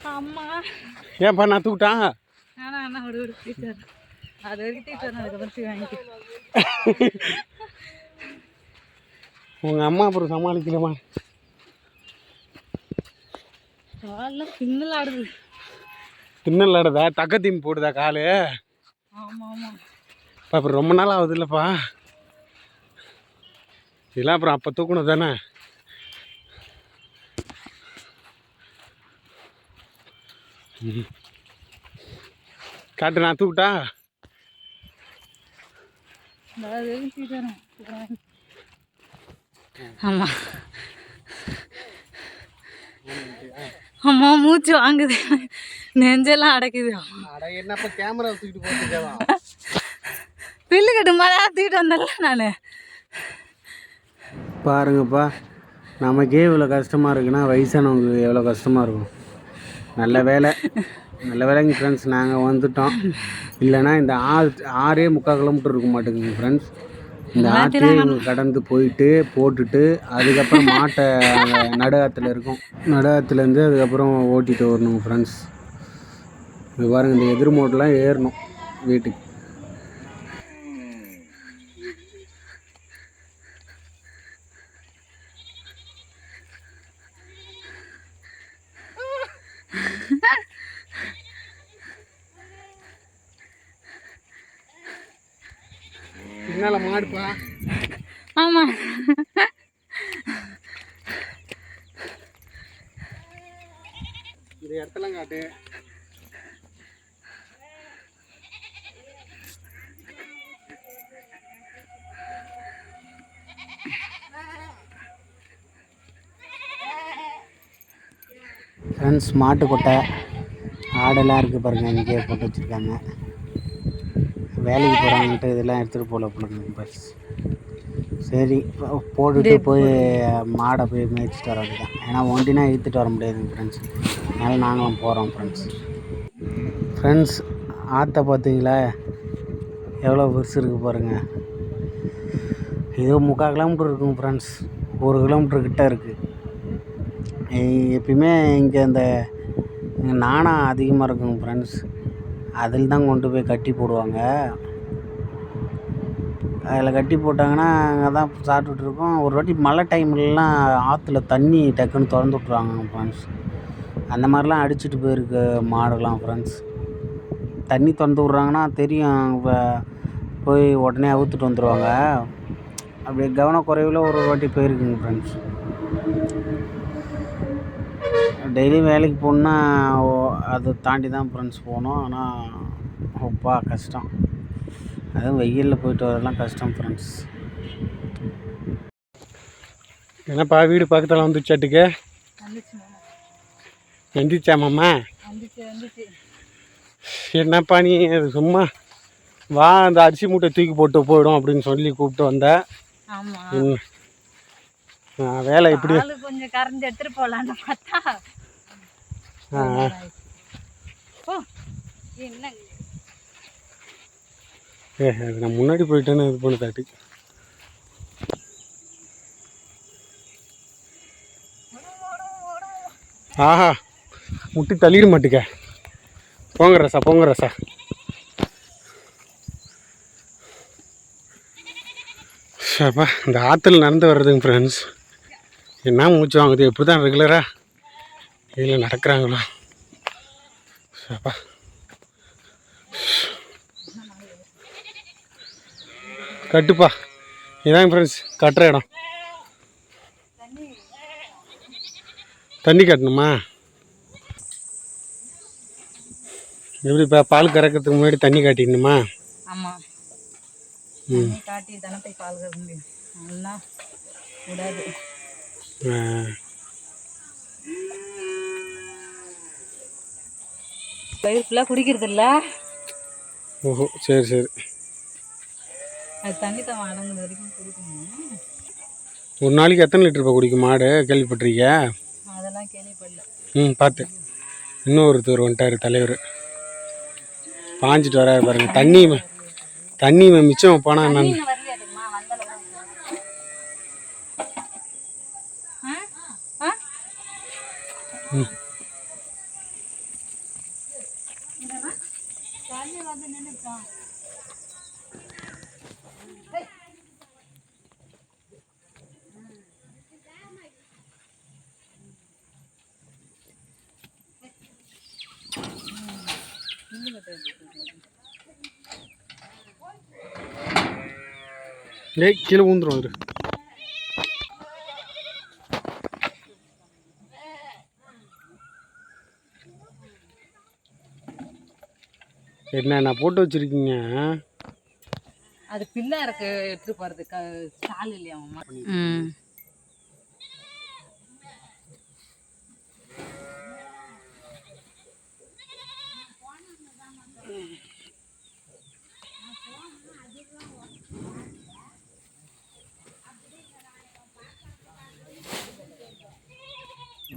அம்மா. ஏன்ப்பா நான் தூக்கிட்டான் உங்கள் அம்மா அப்புறம் சமாளிக்கலமா பின்னல் ஆடுது. ஆடுதா? தக்கத்தீம் போடுதா காலு? ஆமா ஆமா. அப்பா அப்புறம் ரொம்ப நாள் ஆகுது இல்லைப்பா. இதெல்லாம் அப்புறம் அப்போ தூக்கணும் தானே? காட்டு நான் தூக்கிட்டா? அது வரைக்கும் டீச்சர் ஆமா அம்மா மூச்சு வாங்குது. நெஞ்செல்லாம் அடைக்குது. அட என்னப்பா கேமரா தூக்கிட்டு போட்டுக்கவா பில்லு கட்டு மாதிரி தூக்கிட்டு வந்தல நான். பாருங்கப்பா நமக்கே இவ்வளோ கஷ்டமாக இருக்குன்னா வயசானவங்களுக்கு எவ்வளோ கஷ்டமாக இருக்கும். நல்ல வேலை. நல்ல வேலைங்க ஃப்ரெண்ட்ஸ் நாங்கள் வந்துட்டோம். இல்லைன்னா இந்த ஆறு ஆறே முக்கால் கிலோமீட்டர் இருக்க மாட்டேங்குங்க ஃப்ரெண்ட்ஸ் இந்த ஆற்றையே கடந்து போயிட்டு போட்டுட்டு அதுக்கப்புறம் மாட்டை அங்க நடுவாத்துல இருக்கும். நடுவாத்துலேருந்து அதுக்கப்புறம் ஓட்டிட்டு வரணும் ஃப்ரெண்ட்ஸ் இது பாருங்க இந்த எதிர் மோட்டெலாம் ஏறணும் வீட்டுக்கு. இந்த இடத்தெல்லாம் காட்டு. ஃப்ரெண்ட்ஸ் மாட்டுக்கொட்டை ஆடெல்லாம் இருக்குது பாருங்கள் இங்கேயே போட்டு வச்சுருக்காங்க. வேலைக்கு போகிறாங்கன்ட்டு இதெல்லாம் எடுத்துகிட்டு போகல போலங்க பஸ் சரி போட்டுட்டு போய் மாடை போய் மேய்ச்சிட்டு வர வேண்டியதான் ஏன்னா ஒண்டினா இழுத்துட்டு வர முடியாதுங்க ஃப்ரெண்ட்ஸ் அதனால் நாங்களும் போகிறோம் ஃப்ரெண்ட்ஸ் ஃப்ரெண்ட்ஸ் ஆற்றை பார்த்தீங்களா? எவ்வளோ பெருசு இருக்குது பாருங்கள் இது முக்கால் கிலோமீட்டர் இருக்குங்க ஃப்ரெண்ட்ஸ் ஒரு கிலோமீட்டர் கிட்ட இருக்குது எப்பயுமே இங்கே இந்த இங்கே நாணம் அதிகமாக இருக்குங்க ஃப்ரெண்ட்ஸ் அதில் தான் கொண்டு போய் கட்டி போடுவாங்க. அதில் கட்டி போட்டாங்கன்னா அங்கே தான் சாப்பிட்டுட்ருக்கோம். ஒரு வாட்டி மழை டைம்லலாம் ஆற்றுல தண்ணி டக்குன்னு திறந்து விட்ருவாங்க ஃப்ரெண்ட்ஸ் அந்த மாதிரிலாம் அடிச்சிட்டு போயிருக்கு மாடுலாம் ஃப்ரெண்ட்ஸ் தண்ணி திறந்து விட்றாங்கன்னா தெரியும் இப்போ போய் உடனே அவுத்துட்டு வந்துடுவாங்க அப்படியே கவனக்குறைவில் ஒரு வாட்டி போயிருக்குங்க ஃப்ரெண்ட்ஸ் டெய்லியும் வேலைக்கு போகணுன்னா அதை தாண்டி தான் ஃப்ரெண்ட்ஸ் போகணும். ஆனால் அப்பா கஷ்டம். அதுவும் வெயிலில் போயிட்டு வரதெல்லாம் கஷ்டம் ஃப்ரெண்ட்ஸ் என்னப்பா வீடு பக்கத்தில் வந்துச்சாட்டுக்கு வந்துச்சு மாமா. எந்திரிச்சாமாம்மா என்னப்பா நீ சும்மா வா அந்த அரிசி மூட்டை தூக்கி போட்டு போயிடும் அப்படின்னு சொல்லி கூப்பிட்டு வந்த. ஆமா. ம். ஆ, வேலை இப்படி கொஞ்சம் கறந்து எடுத்துட்டு போலான்னு பார்த்தா. ஆ, ஆ. ஓ என்ன ஏ அது நான் முன்னாடி போயிட்டேன்னு இது பண்ண தாட்டி. ஆஹா முட்டி தள்ளிட மாட்டுக்க போங்க ரசா போங்க ரசா. அப்பா இந்த ஆற்றுல நடந்து வர்றதுங்க ஃப்ரெண்ட்ஸ் என்ன மூச்சு வாங்குது? எப்படி தான் ரெகுலராக இதில் நடக்கிறாங்களோ? அப்பா. கட்டுப்பா. இதான் ஃப்ரெண்ட்ஸ் கட்டுற இடம். தண்ணி கட்டணுமா? எப்படி இப்போ பால் கறக்கிறதுக்கு முன்னாடி தண்ணி காட்டிடணுமா ஆமா. ம். தண்ணி காட்டி தானே போய் பால் கறக்க முடியும். நல்லா விடாது. ஆ. பயிர் ஃபுல்லாக குடிக்கிறது இல்ல ஓஹோ சரி சரி. அது தண்ணி தான் அடங்குது வரைக்கும் குடிக்கணும். ஒரு நாளைக்கு எத்தனை லிட்டர் இப்போ குடிக்கும் மாடு? கேள்விப்பட்டிருக்கிய? அதெல்லாம் கேள்விப்படல. ம் பார்த்தேன் இன்னும் ஒருத்தர் வந்துட்டார் தலைவர். பாஞ்சிட்டு வராரு பாருங்க. தண்ணி ம- தண்ணி ம- மிச்சம் போனால் என்ன நீங்க வரலையாட்டுமா வந்தாலும் ஆ? ஆ? தண்ணி வந்து நின்றுட்டான் ஏய் கீழே ஊந்துரும் இரு. என்னென்ன போட்டு வச்சிருக்கீங்க? அது பிள்ளையாருக்கு எடுத்து போறது. கால் இல்லையா அம்மா